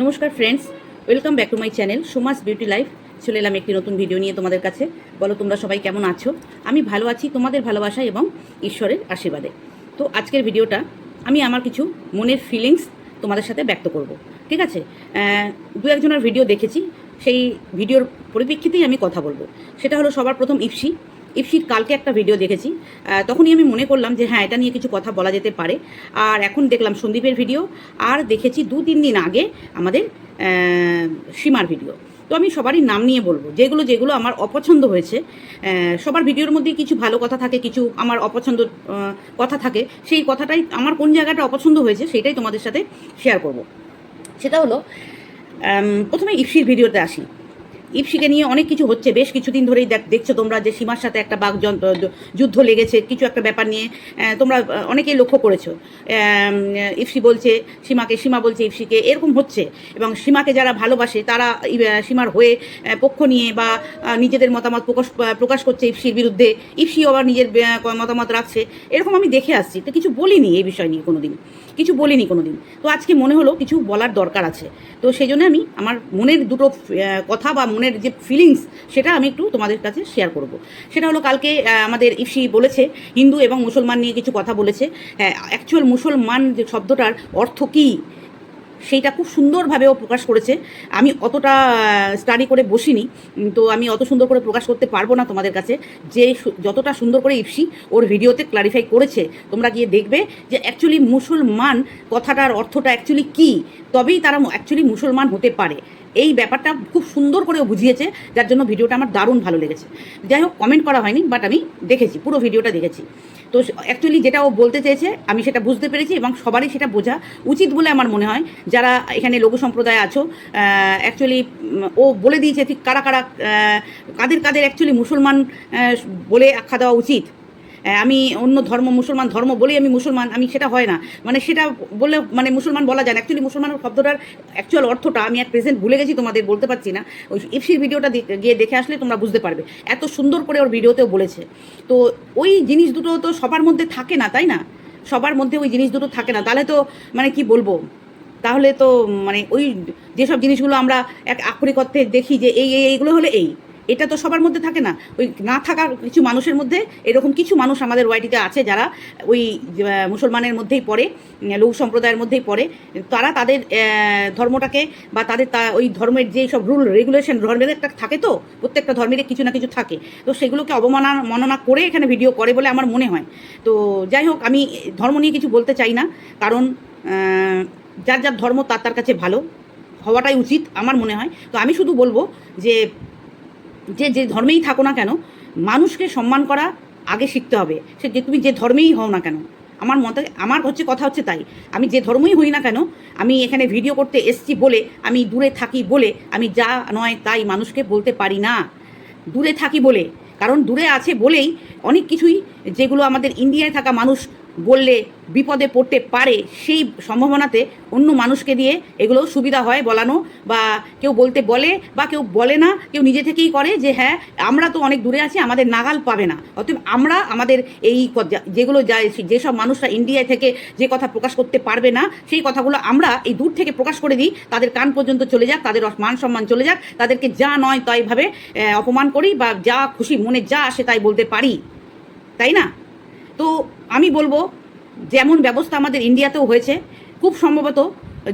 নমস্কার friends welcome back to my channel Suma's beauty life চলে এলাম একটি নতুন ভিডিও নিয়ে তোমাদের কাছে। বলো, তোমরা সবাই কেমন আছো? আমি ভালো আছি তোমাদের ভালোবাসা এবং ঈশ্বরের আশীর্বাদে। তো আজকের ভিডিওটা আমি আমার কিছু মনের ফিলিংস তোমাদের সাথে ব্যক্ত করব, ঠিক আছে? দু একজনের ভিডিও দেখেছি, সেই ভিডিওর পরিপ্রেক্ষিতেই আমি কথা বলব। সেটা হলো সবার প্রথম ইপসি ইপসির কালকে একটা ভিডিও দেখেছি তখনই আমি মনে করলাম যে হ্যাঁ এটা নিয়ে কিছু কথা বলা যেতে পারে। আর এখন দেখলাম সন্দীপের ভিডিও আর দেখেছি দু তিন দিন আগে আমাদের সীমার ভিডিও তো আমি সবারই নাম নিয়ে বলব, যেগুলো যেগুলো আমার অপছন্দ হয়েছে সবার ভিডিওর মধ্যে কিছু ভালো কথা থাকে, কিছু আমার অপছন্দ কথা থাকে, সেই কথাটাই আমার কোন জায়গাটা অপছন্দ হয়েছে সেটাই তোমাদের সাথে শেয়ার করব। সেটা হলো প্রথমে ইপসির ভিডিওতে আসি। ইপসিকে নিয়ে অনেক কিছু হচ্ছে। বেশ কিছুদিন ধরেই দেখ দেখছ তোমরা যে সীমার সাথে একটা বাঘ যুদ্ধ লেগেছে, কিছু একটা ব্যাপার নিয়ে তোমরা অনেকেই লক্ষ্য করেছ। ইপসি বলছে, সীমাকে, সীমা বলছে ইপসিকে এরকম হচ্ছে। এবং সীমাকে যারা ভালোবাসে, তারা সীমার হয়ে পক্ষ নিয়ে বা নিজেদের মতামত প্রকাশ প্রকাশ করছে ইপসির বিরুদ্ধে। ইপসিও আবার নিজের মতামত রাখছে। এরকম আমি দেখে আসছি। তো কিছু বলিনি এই বিষয় নিয়ে কোনো দিন কিছু বলিনি কোনো দিন তো আজকে মনে হলো, কিছু বলার দরকার আছে। তো সেই জন্য আমি, আমার মনের দুটো কথা বা মনের যে ফিলিংস সেটা আমি একটু তোমাদের কাছে শেয়ার করব। সেটা হলো কালকে আমাদের ইফসি বলেছে, হিন্দু এবং মুসলমান নিয়ে কিছু কথা বলেছে। হ্যাঁ অ্যাকচুয়াল মুসলমান যে শব্দটার অর্থ কী, সেইটা খুব সুন্দরভাবে ও প্রকাশ করেছে। আমি অতটা স্টাডি করে বসিনি তো আমি অত সুন্দর করে প্রকাশ করতে পারব না তোমাদের কাছে। যে যতটা সুন্দর করে ইপসি ওর ভিডিওতে ক্লারিফাই করেছে, তোমরা গিয়ে দেখবে যে অ্যাকচুয়ালি মুসলমান কথাটার অর্থটা অ্যাকচুয়ালি কী, তবেই তারা অ্যাকচুয়ালি মুসলমান হতে পারে। এই ব্যাপারটা খুব সুন্দর করে বুঝিয়েছে, যার জন্য ভিডিওটা আমার দারুণ ভালো লেগেছে। যাই হোক কমেন্ট করা হয়নি বাট আমি দেখেছি, পুরো ভিডিওটা দেখেছি। তো অ্যাকচুয়ালি যেটা ও বলতে চেয়েছে, আমি সেটা বুঝতে পেরেছি এবং সবারই সেটা বোঝা উচিত বলে আমার মনে হয়। যারা এখানে লঘু সম্প্রদায় আছো অ্যাকচুয়ালি ও বলে দিয়েছে ঠিক কারা কারা কাদের কাদের অ্যাকচুয়ালি মুসলমান বলে আখ্যা দেওয়া উচিত। আমি অন্য ধর্ম, মুসলমান ধর্ম বলেই আমি মুসলমান, আমি সেটা হয় না। মানে সেটা বললে মানে মুসলমান বলা যায় না। অ্যাকচুয়ালি মুসলমানের শব্দটার অ্যাকচুয়াল অর্থটা আমি এক প্রেজেন্ট ভুলে গেছি, তোমাদের বলতে পারছি না। ওই ইফসির ভিডিওটা গিয়ে দেখে আসলে তোমরা বুঝতে পারবে। এত সুন্দর করে ওর ভিডিওতেও বলেছে। তো ওই জিনিস দুটো তো সবার মধ্যে থাকে না, তাই না? সবার মধ্যে ওই জিনিস দুটো থাকে না। তাহলে তো মানে কি বলব? তাহলে তো মানে ওই যেসব জিনিসগুলো আমরা এক আক্ষরিক অর্থে দেখি যে এই, এইগুলো হলে এই। এটা তো সবার মধ্যে থাকে না। ওই না থাকার কিছু মানুষের মধ্যে এরকম কিছু মানুষ আমাদের ওয়াইটিতে আছে যারা ওই মুসলমানের মধ্যেই পড়ে লঘু সম্প্রদায়ের মধ্যেই পড়ে। তারা তাদের ধর্মটাকে বা তাদের তা, ওই ধর্মের যে সব রুল রেগুলেশন ধর্মের একটা থাকে তো, প্রত্যেকটা ধর্মের কিছু না কিছু থাকে। তো সেগুলোকে অবমাননা, মননা করে এখানে ভিডিও করে বলে আমার মনে হয়। তো যাই হোক, আমি ধর্ম নিয়ে কিছু বলতে চাই না, কারণ যার যার ধর্ম তার তার কাছে ভালো, হওয়াটাই উচিত আমার মনে হয়। তো আমি শুধু বলব যে যে যে ধর্মেই থাকো না কেন, মানুষকে সম্মান করা আগে শিখতে হবে। সে যে, তুমি যে ধর্মেই হও না কেন, আমার মতে, আমার হচ্ছে কথা হচ্ছে তাই। আমি যে ধর্মই হই না কেন, আমি এখানে ভিডিও করতে এসছি বলে, আমি দূরে থাকি বলে, আমি যা নয় তাই মানুষকে বলতে পারি না। দূরে থাকি বলে, কারণ দূরে আছে বলেই অনেক কিছুই যেগুলো আমাদের ইন্ডিয়ায় থাকা মানুষ বললে বিপদে পড়তে পারে, সেই সম্ভাবনাতে অন্য মানুষকে দিয়ে এগুলো সুবিধা হয় বলানো বা কেউ বলতে বলে বা কেউ বলে না, কেউ নিজে থেকেই করে যে হ্যাঁ আমরা তো অনেক দূরে আছি, আমাদের নাগাল পাবে না। অতএব আমরা আমাদের এই যেগুলো যায় যেসব মানুষরা ইন্ডিয়ায় থেকে যে কথা প্রকাশ করতে পারবে না, সেই কথাগুলো আমরা এই দূর থেকে প্রকাশ করে দিই, তাদের কান পর্যন্ত চলে যাক, তাদের মান সম্মান চলে যাক, তাদেরকে যা নয় তাইভাবে অপমান করি বা যা খুশি মনে যা আসে তাই বলতে পারি। তাই না? তো আমি বলব, যেমন ব্যবস্থা আমাদের ইন্ডিয়াতেও হয়েছে, খুব সম্ভবত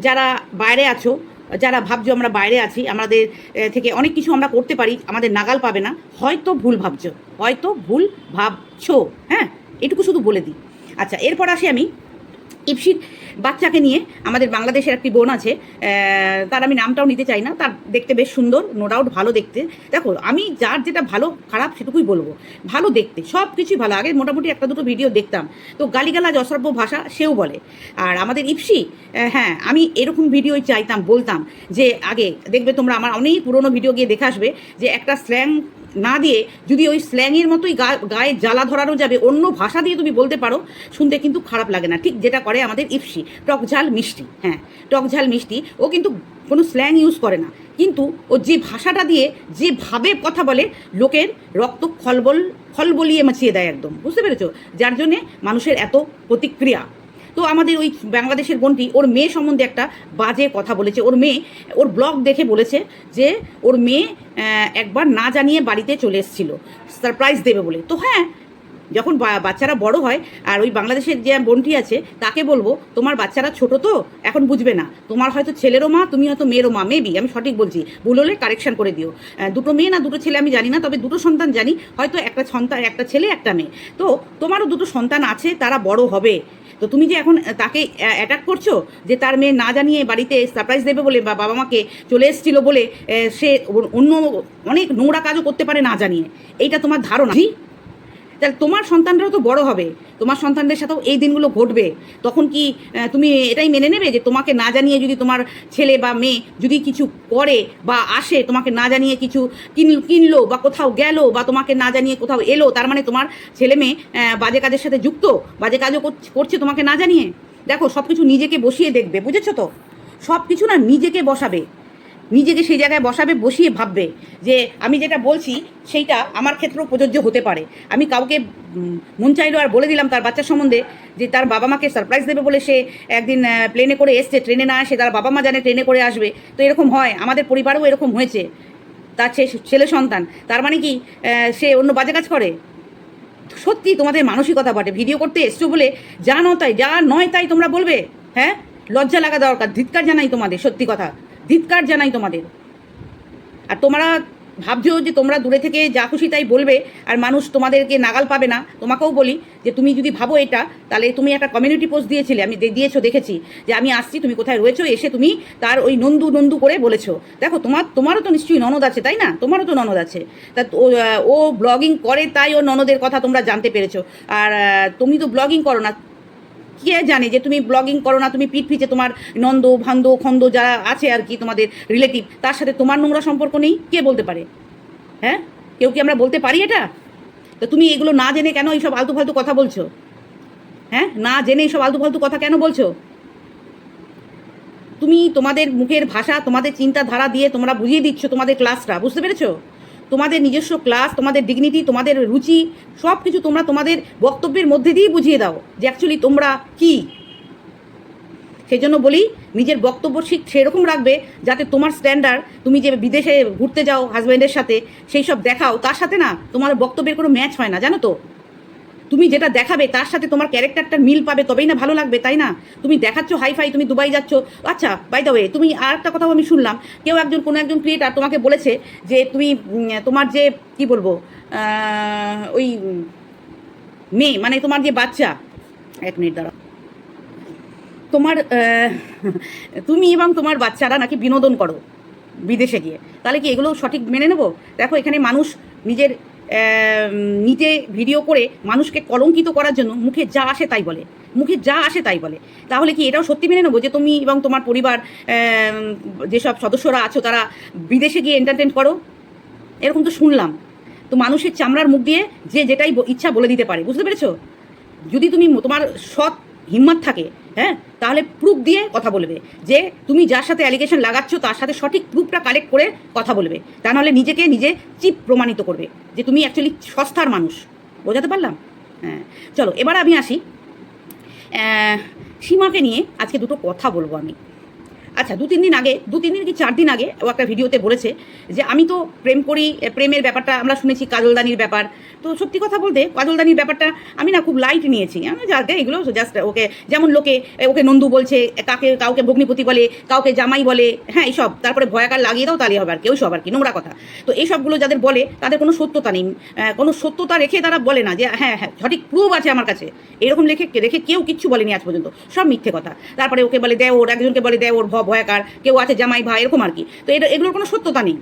যারা বাইরে আছো, যারা ভাবছ আমরা বাইরে আছি, আমাদের থেকে অনেক কিছু আমরা করতে পারি, আমাদের নাগাল পাবে না, হয়তো ভুল ভাবছ, হয়তো ভুল ভাবছ হ্যাঁ এটুকু শুধু বলে দিই। আচ্ছা এরপর আসি আমি ইপসির বাচ্চাকে নিয়ে আমাদের বাংলাদেশের একটি বোন আছে তার আমি নামটাও নিতে চাই না, তার দেখতে বেশ সুন্দর নো ডাউট ভালো দেখতে। দেখো, আমি যার যেটা ভালো, খারাপ সেটুকুই বলব। ভালো দেখতে সব কিছুই ভালো। আগে মোটামুটি একটা দুটো ভিডিও দেখতাম। তো গালিগালাজ, অসভ্য ভাষা সেও বলে। আর আমাদের ইপসি হ্যাঁ আমি এরকম ভিডিওই চাইতাম, বলতাম যে, আগে দেখবে তোমরা আমার অনেক পুরনো ভিডিও গিয়ে দেখে আসবে যে, একটা স্ল্যাং না দিয়ে যদি ওই স্ল্যাংয়ের মতোই গা- গায়ে জ্বালা ধরানো যাবে, অন্য ভাষা দিয়ে তুমি বলতে পারো, শুনতে কিন্তু খারাপ লাগে না। ঠিক যেটা করে আমাদের ইপসি টক ঝাল মিষ্টি হ্যাঁ টক ঝাল মিষ্টি, ও কিন্তু কোনো স্ল্যাং ইউজ করে না। কিন্তু ও যে ভাষাটা দিয়ে যেভাবে কথা বলে, লোকের রক্ত খলবল, খলবলিয়ে মাছিয়ে দেয় একদম। বুঝতে পেরেছ? যার জন্যে মানুষের এত প্রতিক্রিয়া। তো আমাদের ওই বাংলাদেশের বোনটি ওর মেয়ে সম্বন্ধে একটা বাজে কথা বলেছে। ওর মেয়ে, ওর ব্লগ দেখে বলেছে যে, ওর মেয়ে একবার না জানিয়ে বাড়িতে চলে এসেছিল। সারপ্রাইজ দেবে বলে। তো হ্যাঁ যখন বাচ্চারা বড় হয়, আর ওই বাংলাদেশের যে বোনটি আছে, তাকে বলব, তোমার বাচ্চারা ছোট তো, এখন বুঝবে না। তোমার হয়তো ছেলেরও মা, তুমি হয়তো মেয়েরও মা, মেবি, আমি সঠিক বলছি। ভুল হলে কারেকশন করে দিও। দুটো মেয়ে না, দুটো ছেলে আমি জানি না, তবে দুটো সন্তান জানি, হয়তো একটা সন্তান, একটা ছেলে, একটা মেয়ে। তো তোমারও দুটো সন্তান আছে, তারা বড় হবে। তো তুমি যে এখন তাকে অ্যাটাক করছ যে তার মেয়ে না জানিয়ে বাড়িতে সারপ্রাইজ দেবে বলে বা বাবা মাকে চলে এসেছিল বলে সে অন্য অনেক নোংরা কাজও করতে পারে না জানিয়ে, এইটা তোমার ধারণা? তাহলে তোমার সন্তানরাও তো বড় হবে। তোমার সন্তানদের সাথেও এই দিনগুলো ঘটবে। তখন কি তুমি এটাই মেনে নেবে যে তোমাকে না জানিয়ে যদি তোমার ছেলে বা মেয়ে যদি কিছু করে বা আসে, তোমাকে না জানিয়ে কিছু কিন, কিনলো বা কোথাও গেল বা তোমাকে না জানিয়ে কোথাও এলো, তার মানে তোমার ছেলে মেয়ে বাজে কাজের সাথে যুক্ত, বাজে কাজও করছে- তোমাকে না জানিয়ে? দেখো সব কিছু নিজেকে বসিয়ে দেখবে, বুঝেছ তো? সব কিছু না নিজেকে বসাবে। নিজেকে সেই জায়গায় বসাবে, বসিয়ে ভাববে যে আমি যেটা বলছি সেইটা আমার ক্ষেত্রেও প্রযোজ্য হতে পারে। আমি কাউকে মন চাইলো আর বলে দিলাম তার বাচ্চার সম্বন্ধে যে তার বাবা মাকে সারপ্রাইজ দেবে বলে সে একদিন প্লেনে করে এসছে ট্রেনে না আসে তার বাবা মা জানে ট্রেনে করে আসবে। তো এরকম হয়, আমাদের পরিবারেও এরকম হয়েছে। তার ছেলে সন্তান, তার মানে কি সে অন্য বাজে কাজ করে? সত্যি তোমাদের মানসিকতা বটে। ভিডিও করতে এসছো বলে যা নয় তাই, যা নয় তাই তোমরা বলবে? হ্যাঁ? লজ্জা লাগা দরকার, ধিৎকার জানাই তোমাদের, সত্যি কথা। ধিৎকার জানাই তোমাদের। আর তোমরা ভাবছ যে তোমরা দূরে থেকে যা খুশি তাই বলবে, আর মানুষ তোমাদেরকে নাগাল পাবে না। তোমাকেও বলি যে তুমি যদি ভাবো এটা, তাহলে তুমি একটা কমিউনিটি পোস্ট দিয়েছিলে, আমি দিয়েছ, দেখেছি, যে আমি আসছি, তুমি কোথায় রয়েছো, এসে তুমি তার ওই নন্দু নন্দু করে বলেছ। দেখো, তোমার তোমারও তো নিশ্চয়ই ননদ আছে, তাই না? তোমারও তো ননদ আছে। তা ও ব্লগিং করে, তাই ও ননদের কথা তোমরা জানতে পেরেছ। আর তুমি তো ব্লগিং করো না। কে জানে যে তুমি ব্লগিং করো না, তুমি পিঠ পিছে তোমার নন্দ, ভান্দ, খন্দ যারা আছে আর কি তোমাদের রিলেটিভ তার সাথে তোমার নোংরা সম্পর্ক নেই? কে বলতে পারে? হ্যাঁ? কেউ কি আমরা বলতে পারি এটা? তো তুমি এগুলো না জেনে কেন এইসব আলতু ফালতু কথা বলছো? হ্যাঁ? না জেনে এইসব আলতু ফালতু কথা কেন বলছো? তুমি তোমাদের মুখের ভাষা, তোমাদের চিন্তাধারা দিয়ে তোমরা বুঝিয়ে দিচ্ছ তোমাদের ক্লাসটা বুঝতে পেরেছ? তোমাদের নিজস্ব ক্লাস তোমাদের ডিগনিটি তোমাদের রুচি সব কিছু তোমরা তোমাদের বক্তব্যের মধ্যে দিয়েই বুঝিয়ে দাও যে অ্যাকচুয়ালি তোমরা কি। সেই জন্য বলি, নিজের বক্তব্য ঠিক সেরকম রাখবে যাতে তোমার স্ট্যান্ডার্ড তুমি যে বিদেশে ঘুরতে যাও হাজব্যান্ডের সাথে, সেই সব দেখাও। তার সাথে না তোমার বক্তব্যের কোনো ম্যাচ হয় না, জানো তো? তুমি যেটা দেখাবে, তার সাথে তোমার ক্যারেক্টারটা মিল পাবে, তবেই না ভালো লাগবে, তাই না? তুমি দেখাচ্ছ হাই ফাই তুমি দুবাই যাচ্ছ। আচ্ছা বাই দ্য ওয়ে তুমি আর একটা কথাও আমি শুনলাম, কেউ একজন, কোনো একজন ক্রিয়েটার তোমাকে বলেছে যে তুমি তোমার যে, কি বলব ওই, মেয়ে মানে তোমার যে বাচ্চা, এক মিনিট দাঁড়াও। তোমার তুমি এবং তোমার বাচ্চারা নাকি বিনোদন করো, বিদেশে গিয়ে। তাহলে কি এগুলো সঠিক মেনে নেব? দেখো, এখানে মানুষ নিজের নিজে ভিডিও করে মানুষকে কলঙ্কিত করার জন্য মুখে যা আসে তাই বলে। মুখে যা আসে তাই বলে। তাহলে কি এটাও সত্যি মেনে নেব যে তুমি এবং তোমার পরিবার যেসব সদস্যরা আছো তারা বিদেশে গিয়ে এন্টারটেন করো? এরকম তো শুনলাম। তো মানুষের চামড়ার মুখ দিয়ে যে যেটাই ইচ্ছা বলে দিতে পারে। বুঝতে পেরেছ? যদি তুমি তোমার সৎ হিম্মত থাকে হ্যাঁ? তাহলে প্রুফ দিয়ে কথা বলবে যে তুমি যার সাথে অ্যালিগেশন লাগাচ্ছ, তার সাথে সঠিক প্রুফটা কালেক্ট করে কথা বলবে। তা নাহলে নিজেকে নিজে চিপ প্রমাণিত করবে যে তুমি অ্যাকচুয়ালি সস্তার মানুষ। বোঝাতে পারলাম? হ্যাঁ। চলো, এবার আমি আসি। সীমাকে নিয়ে আজকে দুটো কথা বলব আমি। আচ্ছা দু তিন দিন আগে, দু তিন দিন কি চার দিন আগে ও একটা ভিডিওতে বলেছে যে আমি তো প্রেম করি প্রেমের ব্যাপারটা আমরা শুনেছি কাজলদানির ব্যাপার। তো সত্যি কথা বলতে কাজলদানির ব্যাপারটা আমি না খুব লাইট নিয়েছি। আমি যাকে এগুলো জাস্ট ওকে, যেমন লোকে ওকে নন্দু বলছে কাকে, কাউকে ভগ্নিপতি বলে, কাউকে জামাই বলে হ্যাঁ এইসব। তারপরে ভয়াকার লাগিয়ে দাও, তাহলে হবে আর কেউ সব আর কি, নোংরা কথা। তো এইসবগুলো যাদের বলে, তাদের কোনো সত্যতা নেই। কোনো সত্যতা রেখে তারা বলে না যে হ্যাঁ হ্যাঁ সঠিক প্রুফ আছে আমার কাছে। এরকম লেখে, রেখে কেউ কিচ্ছু বলেনি আজ পর্যন্ত। সব মিথ্যে কথা। তারপরে ওকে বলে, দেয় ওর, একজনকে বলে দেওর ভ ভয়াকার কেউ আছে জামাই ভাই এরকম আর কি। তো এটা এগুলোর কোনো সত্যতা নেই।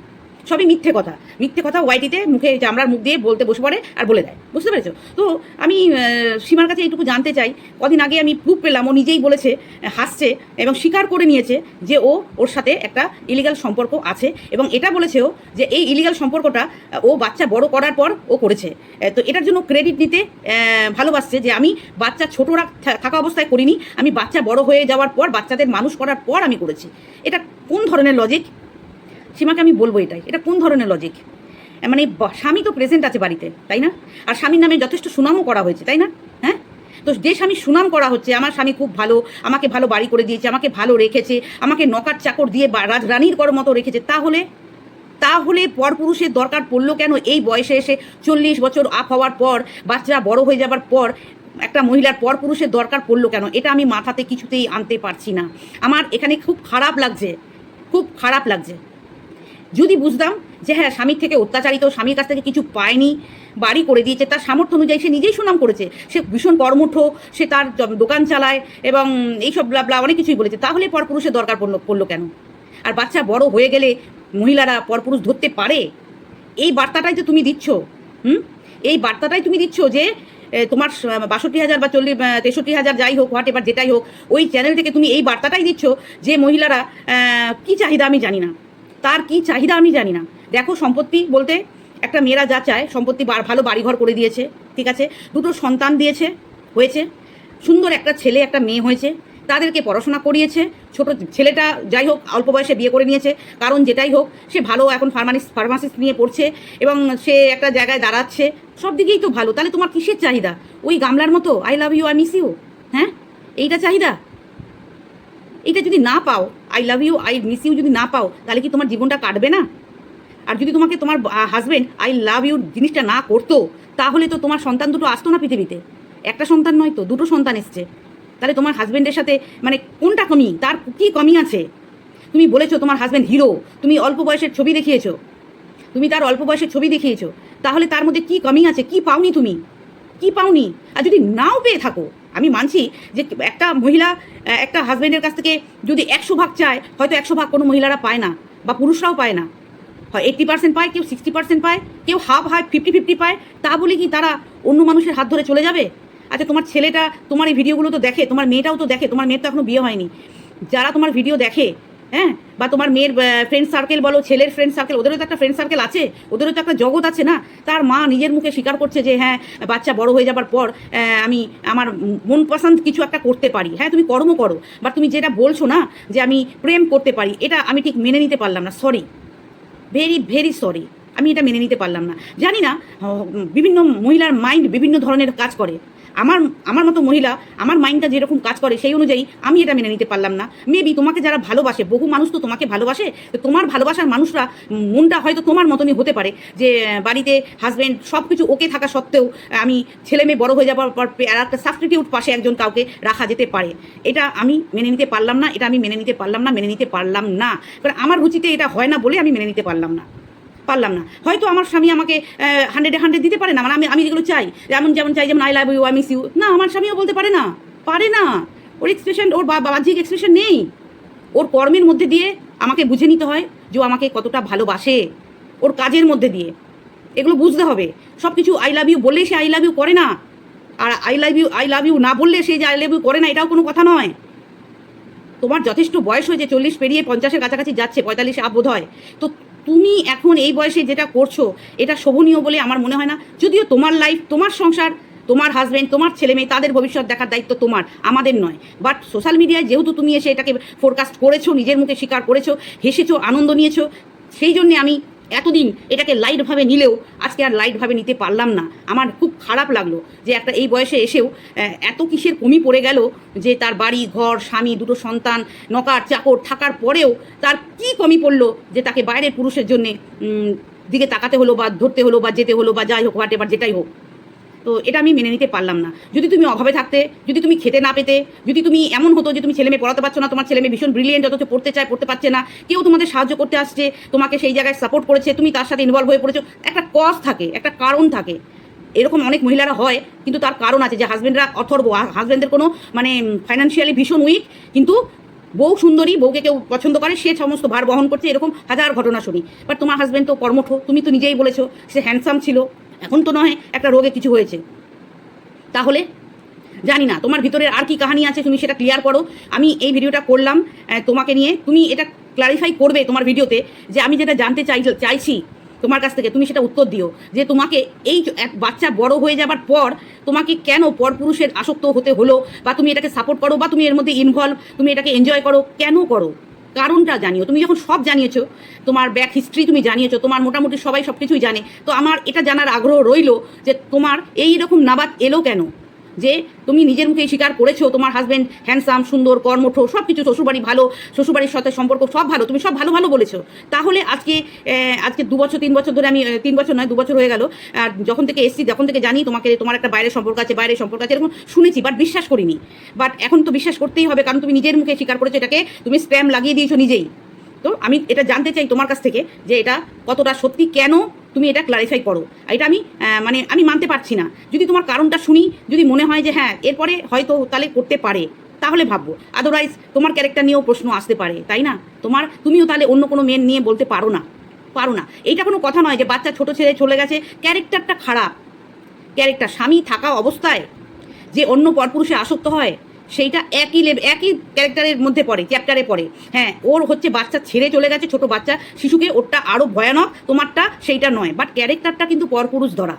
সবই মিথ্যে কথা। মিথ্যে কথা ওয়াইটিতে মুখে চামড়ার মুখ দিয়ে বলতে বসে পড়ে আর বলে দেয়। বুঝতে পেরেছ? তো আমি সীমার কাছে এইটুকু জানতে চাই, কদিন আগে আমি প্রুফ পেলাম, ও নিজেই বলেছে, হাসছে এবং স্বীকার করে নিয়েছে যে ও ওর সাথে একটা ইলিগাল সম্পর্ক আছে এবং এটা বলেছেও যে এই ইলিগাল সম্পর্কটা, ও বাচ্চা বড় করার পর ও করেছে। তো এটার জন্য ক্রেডিট নিতে ভালোবাসছে যে আমি বাচ্চা ছোট রাখ- থাকা অবস্থায় করিনি, আমি বাচ্চা বড় হয়ে যাওয়ার পর, বাচ্চাদের মানুষ করার পর আমি করেছি। এটা কোন ধরনের লজিক সীমাকে আমি বলব এটাই। এটা কোন ধরনের লজিক মানে স্বামী তো প্রেজেন্ট আছে বাড়িতে, তাই না? আর স্বামীর নামে যথেষ্ট সুনামও করা হয়েছে, তাই না? হ্যাঁ? তো যে স্বামী সুনাম করা হচ্ছে, আমার স্বামী খুব ভালো, আমাকে ভালো বাড়ি করে দিয়েছে, আমাকে ভালো রেখেছে, আমাকে নকার চাকর দিয়ে রাজরানীর কর মতো রেখেছে, তাহলে? তাহলে পরপুরুষের দরকার পড়ল কেন এই বয়সে এসে চল্লিশ বছর আপ হওয়ার পর, বাচ্চা বড় হয়ে যাবার পর, একটা মহিলার পরপুরুষের দরকার পড়ল কেন? এটা আমি মাথাতে কিছুতেই আনতে পারছি না। আমার এখানে খুব খারাপ লাগছে, খুব খারাপ লাগছে। যদি বুঝতাম যে হ্যাঁ স্বামীর থেকে অত্যাচারিত, স্বামীর কাছ থেকে কিছু পায়নি, বাড়ি করে দিয়েছে, তার সামর্থ্য অনুযায়ী সে নিজেই সুনাম করেছে। সে ভীষণ কর্মঠ সে তার দোকান চালায় এবং এইসব ব্লা অনেক কিছুই বলেছে। তাহলে পরপুরুষের দরকার পড়ল পড়ল কেন? আর বাচ্চা বড় হয়ে গেলে মহিলারা পরপুরুষ ধরতে পারে? এই বার্তাটাই তো তুমি দিচ্ছ, হুম? এই বার্তাটাই তুমি দিচ্ছ যে তোমার বাষট্টি হাজার বা চল্লিশ তেষট্টি হাজার যাই হোক, হোয়াট এবার যেটাই হোক, ওই চ্যানেল থেকে তুমি এই বার্তাটাই দিচ্ছ যে মহিলারা কি চাহিদা আমি জানি না। তার কি চাহিদা আমি জানি না। দেখো, সম্পত্তি বলতে একটা মেয়েরা যা চায়, সম্পত্তি ভালো বাড়িঘর করে দিয়েছে, ঠিক আছে? দুটো সন্তান দিয়েছে, হয়েছে। সুন্দর একটা ছেলে, একটা মেয়ে হয়েছে। তাদেরকে পড়াশোনা করিয়েছে। ছোট ছেলেটা যাই হোক, অল্প বয়সে বিয়ে করে নিয়েছে। কারণ যেটাই হোক, সে ভালো এখন ফার্মানিস্ট ফার্মাসিস্ট নিয়ে পড়ছে এবং সে একটা জায়গায় দাঁড়াচ্ছে। সব দিকেই তো ভালো। তাহলে তোমার কিসের চাহিদা? ওই গামলার মতো I love you I miss you হ্যাঁ? এইটা চাহিদা? এইটা যদি না পাও I love you I miss you যদি না পাও, তাহলে কি তোমার জীবনটা কাটবে না? আর যদি তোমাকে তোমার হাজব্যান্ড আই লাভ ইউ জিনিসটা না করতো, তাহলে তো তোমার সন্তান দুটো আসতো না পৃথিবীতে। একটা সন্তান নয় তো, দুটো সন্তান এসছে। তাহলে তোমার হাজব্যান্ডের সাথে মানে কোনটা কমি? তার কী কমি আছে? তুমি বলেছ তোমার হাজব্যান্ড হিরো তুমি অল্প বয়সের ছবি দেখিয়েছো। তুমি তার অল্প বয়সের ছবি দেখিয়েছো। তাহলে তার মধ্যে কি কমি আছে? কি পাওনি তুমি? কি পাওনি? আর যদি নাও পেয়ে থাকো আমি মানছি যে একটা মহিলা একটা হাজব্যান্ডের কাছ থেকে যদি একশো ভাগ চায়, হয়তো একশো ভাগ কোনো মহিলারা পায় না বা পুরুষরাও পায় না। হয় এইট্টি পার্সেন্ট পায়, কেউ সিক্সটি পার্সেন্ট পায়, কেউ হাফ হাফ ফিফটি ফিফটি পায়, তা বলে কি তারা অন্য মানুষের হাত ধরে চলে যাবে? আচ্ছা তোমার ছেলেটা, তোমার এই ভিডিওগুলো তো দেখে, তোমার মেয়েটাও তো দেখে, তোমার মেয়ের তো এখনও বিয়ে হয়নি। যারা তোমার ভিডিও দেখে হ্যাঁ? বা তোমার মেয়ের ফ্রেন্ড সার্কেল বলো, ছেলের ফ্রেন্ড সার্কেল ওদেরও তো একটা ফ্রেন্ড সার্কেল আছে, ওদেরও তো একটা জগৎ আছে না? তার মা নিজের মুখে স্বীকার করছে যে হ্যাঁ বাচ্চা বড় হয়ে যাবার পর আমি আমার মন পছন্দ কিছু একটা করতে পারি। হ্যাঁ তুমি কর্ম করো বা তুমি যেটা বলছো না, যে আমি প্রেম করতে পারি, এটা আমি ঠিক মেনে নিতে পারলাম না সরি ভেরি ভেরি সরি আমি এটা মেনে নিতে পারলাম না। জানি না বিভিন্ন মহিলার মাইন্ড বিভিন্ন ধরনের কাজ করে। আমার আমার মতো মহিলা, আমার মাইন্ডটা যেরকম কাজ করে সেই অনুযায়ী আমি এটা মেনে নিতে পারলাম না। মেবি তোমাকে যারা ভালোবাসে, বহু মানুষ তো তোমাকে ভালোবাসে, তো তোমার ভালোবাসার মানুষরা মনটা হয়তো তোমার মতনই হতে পারে যে, বাড়িতে হাজব্যান্ড সব কিছু ওকে থাকা সত্ত্বেও আমি ছেলে মেয়ে বড় হয়ে যাওয়ার পর আর একটা সাবস্টিটিউট পাশে একজন কাউকে রাখা যেতে পারে। এটা আমি মেনে নিতে পারলাম না, এটা আমি মেনে নিতে পারলাম না, মেনে নিতে পারলাম না। কারণ আমার রুচিতে এটা হয় না বলে আমি মেনে নিতে পারলাম না। পারলাম না। হয়তো আমার স্বামী আমাকে হান্ড্রেডে হান্ড্রেড দিতে পারে না। মানে আমি আমি যেগুলো চাই, যেমন যেমন চাই, যেমন I love you I miss you না, আমার স্বামীও বলতে পারে না পারে না। ওর এক্সপ্রেশন ওর বাহ্যিক এক্সপ্রেশন নেই। ওর কর্মের মধ্যে দিয়ে আমাকে বুঝে নিতে হয় যে ও আমাকে কতটা ভালোবাসে, ওর কাজের মধ্যে দিয়ে। এগুলো বুঝতে হবে। সব কিছু আই লাভ ইউ বললেই সে আই লাভ ইউ করে না। আর I love you I love you না বললে সে যে আই লাভ ইউ করে না, এটাও কোনো কথা নয়। তোমার যথেষ্ট বয়স হয়েছে, চল্লিশ পেরিয়ে পঞ্চাশের কাছাকাছি যাচ্ছে, পঁয়তাল্লিশে আপ বোধ হয় তো তুমি এখন এই বয়সে যেটা করছ, এটা শোভনীয় বলে আমার মনে হয় না। যদিও তোমার লাইফ তোমার সংসার, তোমার হাজব্যান্ড তোমার ছেলে মেয়ে, তাদের ভবিষ্যৎ দেখার দায়িত্ব তোমার, আমাদের নয়। বাট সোশ্যাল মিডিয়ায় যেহেতু তুমি এসে এটাকে ফোরকাস্ট করেছ, নিজের মুখে স্বীকার করেছ, হেসেছো, আনন্দ নিয়েছো, সেই জন্যে আমি এতদিন এটাকে লাইটভাবে নিলেও আজকে আর লাইটভাবে নিতে পারলাম না। আমার খুব খারাপ লাগল যে একটা এই বয়সে এসেও এত কিসের কমি পড়ে গেল যে তার বাড়ি, ঘর, স্বামী, দুটো সন্তান, নকার, চাকর থাকার পরেও তার কি কমি পড়ল যে তাকে বাইরের পুরুষের জন্যে দিকে তাকাতে হলো বা ধরতে হলো বা যেতে হলো বা যাই হোক হোয়াট এবার যেটাই হোক। তো এটা আমি মেনে নিতে পারলাম না। যদি তুমি অভাবে থাকতে, যদি তুমি খেতে না পেতে, যদি তুমি এমন হতো যে তুমি ছেলে মেয়ে পড়াতে পারছ না, তোমার ছেলে মেয়ে ভীষণ ব্রিলিয়েন্ট অথচ পড়তে চায়, পড়তে পারছে না, কেউ তোমাদের সাহায্য করতে আসছে, তোমাকে সেই জায়গায় সাপোর্ট করেছে, তুমি তার সাথে ইনভলভ হয়ে পড়েছো, একটা কজ থাকে, একটা কারণ থাকে। এরকম অনেক মহিলারা হয়, কিন্তু তার কারণ আছে যে হাজব্যান্ডরা অথর্ব হাজব্যান্ডের কোনো মানে ফাইন্যান্সিয়ালি ভীষণ উইক কিন্তু বউ সুন্দরী, বউকে কেউ পছন্দ করে, সে সমস্ত ভার বহন করছে, এরকম হাজার ঘটনা শুনি। বাট তোমার হাজব্যান্ড তো কর্মঠ, তুমি তো নিজেই বলেছ, সে হ্যান্ডসাম ছিল। এখন তো নয়, একটা রোগে কিছু হয়েছে। তাহলে জানি না, তোমার ভিতরে আর কি কাহানি আছে, তুমি সেটা ক্লিয়ার করো। আমি এই ভিডিওটা করলাম তোমাকে নিয়ে। তুমি এটা ক্লারিফাই করবে তোমার ভিডিওতে যে আমি যেটা জানতে চাই, চাইছি তোমার কাছ থেকে, তুমি সেটা উত্তর দিও। যে তোমাকে এই এক বাচ্চা বড় হয়ে যাবার পর তোমাকে কেন পরপুরুষের আসক্ত হতে হলো? বা তুমি এটাকে সাপোর্ট করো, বা তুমি এর মধ্যে ইনভলভ তুমি এটাকে এনজয় করো, কেন করো? কারণটা জানিও। তুমি যখন সব জানিয়েছো, তোমার ব্যাক হিস্ট্রি তুমি জানিয়েছো, তোমার মোটামুটি সবাই সব কিছুই জানে, তো আমার এটা জানার আগ্রহ রইল যে তোমার এই রকম নাবাদ এলো কেন? যে তুমি নিজের মুখে স্বীকার করেছ, তোমার হাজব্যান্ড হ্যান্ডসাম সুন্দর, কর্মঠ সব কিছু শ্বশুরবাড়ি ভালো, শ্বশুরবাড়ির সাথে সম্পর্ক সব ভালো, তুমি সব ভালো ভালো বলেছ। তাহলে আজকে আজকে দু বছর, তিন বছর ধরে আমি তিন বছর নয়, দু বছর হয়ে গেল, আর যখন থেকে এসছি, যখন থেকে জানি তোমাকে, তোমার একটা বাইরের সম্পর্ক আছে, বাইরের সম্পর্ক আছে, এরকম শুনেছি বাট বিশ্বাস করিনি। বাট এখন তো বিশ্বাস করতেই হবে, কারণ তুমি নিজের মুখে স্বীকার করেছ, এটাকে তুমি স্প্যাম লাগিয়ে দিয়েছ নিজেই। তো আমি এটা জানতে চাই তোমার কাছ থেকে যে এটা কতটা সত্যি, কেন তুমি এটা ক্লারিফাই করো? এটা আমি মানে আমি মানতে পারছি না। যদি তোমার কারণটা শুনি, যদি মনে হয় যে হ্যাঁ এরপরে হয়তো তাহলে করতে পারে, তাহলে ভাববো। আদারওয়াইজ তোমার ক্যারেক্টার নিয়েও প্রশ্ন আসতে পারে, তাই না? তোমার, তুমিও তাহলে অন্য কোনো মেন নিয়ে বলতে পারো না পারো না। এইটা কোনো কথা নয় যে বাচ্চা ছোট ছেলে চলে গেছে ক্যারেক্টারটা খারাপ। ক্যারেক্টার স্বামী থাকা অবস্থায় যে অন্য পরপুরুষে আসক্ত হয় সেইটা একই লেভ একই ক্যারেক্টারের মধ্যে পড়ে চ্যাপ্টারে পড়ে। হ্যাঁ ওর হচ্ছে বাচ্চা ছেড়ে চলে গেছে, ছোট বাচ্চা। শিশুকে ওরটা আরও ভয়ানক, তোমারটা সেইটা নয়। বাট ক্যারেক্টারটা কিন্তু পরপুরুষ ধরা।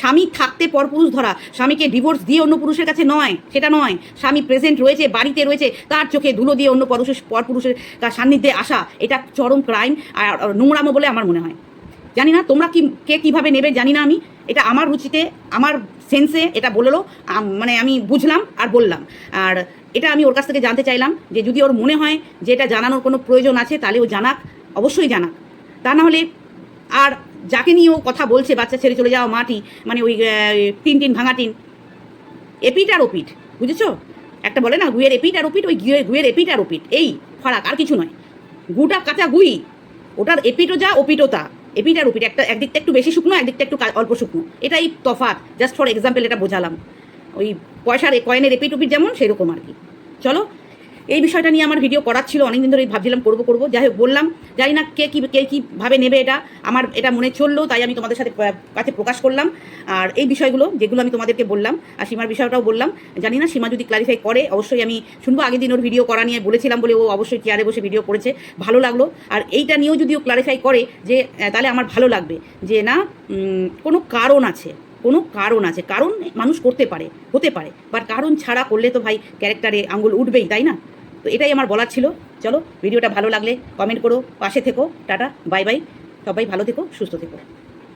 স্বামী থাকতে পরপুরুষ ধরা। স্বামীকে ডিভোর্স দিয়ে অন্য পুরুষের কাছে নয়, সেটা নয়। স্বামী প্রেজেন্ট রয়েছে, বাড়িতে রয়েছে, তার চোখে ধুলো দিয়ে অন্য পরপুরুষের পরপুরুষের তার সান্নিধ্যে আসা, এটা চরম ক্রাইম আর আর নোংরামো বলে আমার মনে হয়। জানি না, তোমরা কি কে কীভাবে নেবে জানি না আমি। এটা আমার রুচিতে, আমার সেন্সে এটা বলল মানে আমি বুঝলাম আর বললাম। আর এটা আমি ওর কাছ থেকে জানতে চাইলাম যে যদি ওর মনে হয় যে এটা জানানোর কোনো প্রয়োজন আছে, তাহলে ও জানাক, অবশ্যই জানাক। তা না হলে আর যাকে নিয়ে ও কথা বলছে, বাচ্চা ছেড়ে চলে যাওয়া মাটি মানে ওই টিন টিন ভাঙা টিন এপিট আর ওপিট বুঝেছ? একটা বলে না, গুয়ের এপিট আর ওপিট ওই গুয়ের গুয়ের এপিট আর ওপিট এই ফারাক, আর কিছু নয়। গুটা কাঁচা গুই, ওটার এপিটও যা ওপিটও তা। এপিট আর ওপিট একটা একদিকটা একটু বেশি শুকনো, একদিকটা একটু অল্প শুকনো। এটাই তফাত জাস্ট ফর এক্সাম্পল এটা বোঝালাম। ওই পয়সার কয়েনের এপিট উপিট যেমন, সেরকম আর কি। চলো এই বিষয়টা নিয়ে আমার ভিডিও করার ছিল, অনেকদিন ধরে ভাবছিলাম করব করব। যাই হোক, বললাম, জানি না কে কী, কে কীভাবে নেবে এটা। আমার, এটা মনে চলল, তাই আমি তোমাদের সাথে কাছে প্রকাশ করলাম। আর এই বিষয়গুলো, যেগুলো আমি তোমাদেরকে বললাম, আর সীমার বিষয়টাও বললাম, জানি না, সীমা যদি ক্লারিফাই করে, অবশ্যই আমি শুনব। আগের দিন ওর ভিডিও করা নিয়ে বলেছিলাম বলে ও অবশ্যই চেয়ারে বসে ভিডিও করেছে, ভালো লাগল। আর এইটা নিয়েও যদি ও ক্লারিফাই করে যে তাহলে আমার ভালো লাগবে। যে না কোনো কারণ আছে কোনো কারণ আছে। কারণ মানুষ করতে পারে, হতে পারে। বাট কারণ ছাড়া করলে তো ভাই ক্যারেক্টারে আঙুল উঠবেই, তাই না? তো এটাই আমার বলার ছিল। চলো ভিডিওটা ভালো লাগলে কমেন্ট করো, পাশে থেকো, টাটা বাই বাই সবাই ভালো থেকো, সুস্থ থেকো।